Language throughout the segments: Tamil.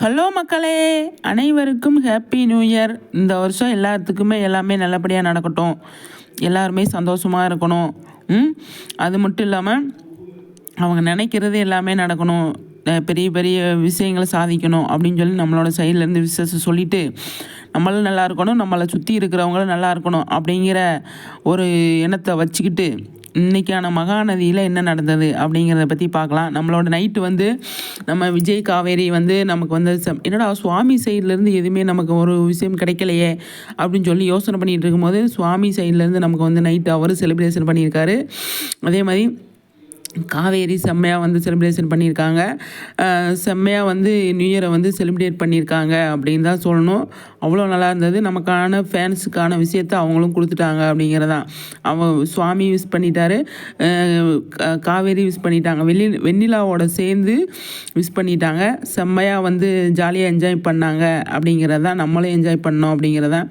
ஹலோ மக்களே. அனைவருக்கும் ஹாப்பி நியூ இயர் இந்த வருஷம் எல்லாத்துக்குமே எல்லாமே நல்லபடியாக நடக்கட்டும். எல்லாருமே சந்தோஷமாக இருக்கணும். ம்? அது மட்டும் இல்லாமல் அவங்க நினைக்கிறது எல்லாமே நடக்கணும். பெரிய பெரிய விஷயங்களை சாதிக்கணும் அப்படின்னு சொல்லி நம்மளோட சைட்லேருந்து விசேஷம் சொல்லிவிட்டு நம்மளும் நல்லா இருக்கணும் நம்மளை சுற்றி இருக்கிறவங்களும் நல்லா இருக்கணும் அப்படிங்கிற ஒரு எண்ணத்தை வச்சுக்கிட்டு இன்றைக்கான மகாநதியில் என்ன நடந்தது அப்படிங்கிறத பற்றி பார்க்கலாம். நம்மளோட நைட்டு வந்து நம்ம விஜய் காவேரி வந்து நமக்கு வந்து என்னடா சுவாமி சைட்லேருந்து எதுவுமே நமக்கு ஒரு விஷயம் கிடைக்கலையே அப்படின்னு சொல்லி யோசனை பண்ணிகிட்டு இருக்கும்போது சுவாமி சைட்லேருந்து நமக்கு வந்து நைட்டு அவர் செலிப்ரேஷன் பண்ணியிருக்காரு. அதே மாதிரி காவேரி செம்மையாக வந்து செலிப்ரேஷன் பண்ணியிருக்காங்க. செம்மையாக வந்து நியூ இயரை வந்து செலிப்ரேட் பண்ணியிருக்காங்க அப்படின்னு தான் சொல்லணும். அவ்வளோ நல்லா இருந்தது. நமக்கான ஃபேன்ஸுக்கான விஷயத்த அவங்களும் கொடுத்துட்டாங்க அப்படிங்கிறதான் அவன் சுவாமி யூஸ் பண்ணிட்டாரு. காவேரி யூஸ் பண்ணிட்டாங்க. வெள்ளி வெண்ணிலாவோட சேர்ந்து யூஸ் பண்ணிட்டாங்க. செம்மையாக வந்து ஜாலியாக என்ஜாய் பண்ணாங்க அப்படிங்கிறதான் நம்மளும் என்ஜாய் பண்ணோம் அப்படிங்கிறதான்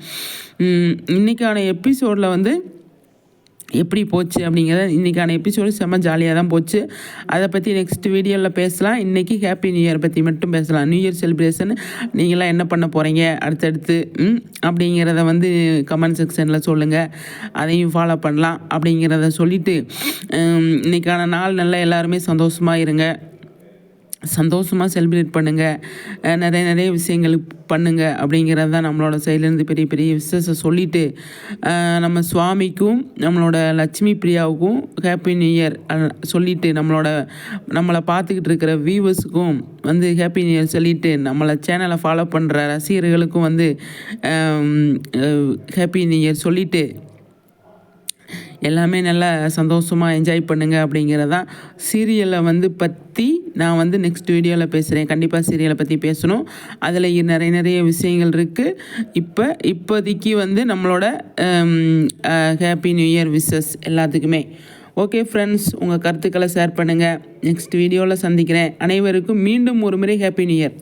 இன்றைக்கான இன்னைக்கான எபிசோடில் வந்து எப்படி போச்சு அப்படிங்கிறத இன்றைக்கான எபிசோடு செம்ம ஜாலியாக தான் போச்சு. அதை பற்றி நெக்ஸ்ட் வீடியோவில் பேசலாம். இன்றைக்கி ஹாப்பி நியூ இயர் பற்றி மட்டும் பேசலாம். நியூ இயர் செலிப்ரேஷன் நீங்களாம் என்ன பண்ண போகிறீங்க அடுத்தடுத்து அப்படிங்கிறத வந்து கமெண்ட் செக்ஷனில் சொல்லுங்கள் அதையும் ஃபாலோ பண்ணலாம் அப்படிங்கிறத சொல்லிவிட்டு இன்றைக்கான நாள் நல்லா எல்லாருமே சந்தோஷமாக இருங்க. சந்தோஷமாக செலிப்ரேட் பண்ணுங்கள் நிறைய நிறைய விஷயங்கள் பண்ணுங்கள் அப்படிங்கிறது தான் நம்மளோட சைட்லேருந்து பெரிய பெரிய விசேஷம் சொல்லிவிட்டு நம்ம சுவாமிக்கும் நம்மளோட லட்சுமி பிரியாவுக்கும் ஹாப்பி நியூ இயர் சொல்லிவிட்டு நம்மளோட நம்மளை பார்த்துக்கிட்டு இருக்கிற வியூவர்ஸுக்கும் வந்து ஹாப்பி நியூ இயர் சொல்லிவிட்டு நம்மளை சேனலை ஃபாலோ பண்ணுற ரசிகர்களுக்கும் வந்து ஹாப்பி நியூ இயர் சொல்லிவிட்டு எல்லாமே நல்லா சந்தோஷமாக என்ஜாய் பண்ணுங்கள் அப்படிங்கிறதான் சீரியலை வந்து பற்றி நான் வந்து நெக்ஸ்ட் வீடியோவில் பேசுகிறேன் கண்டிப்பாக சீரியலை பற்றி பேசணும். அதில் நிறைய நிறைய விஷயங்கள் இருக்குது இப்போ இப்போதைக்கு வந்து நம்மளோட ஹாப்பி நியூ இயர் விஷஸ் எல்லாத்துக்குமே. ஓகே ஃப்ரெண்ட்ஸ் உங்கள் கருத்துக்களை ஷேர் பண்ணுங்கள் நெக்ஸ்ட் வீடியோவில் சந்திக்கிறேன். அனைவருக்கும் மீண்டும் ஒரு முறை ஹாப்பி நியூ இயர்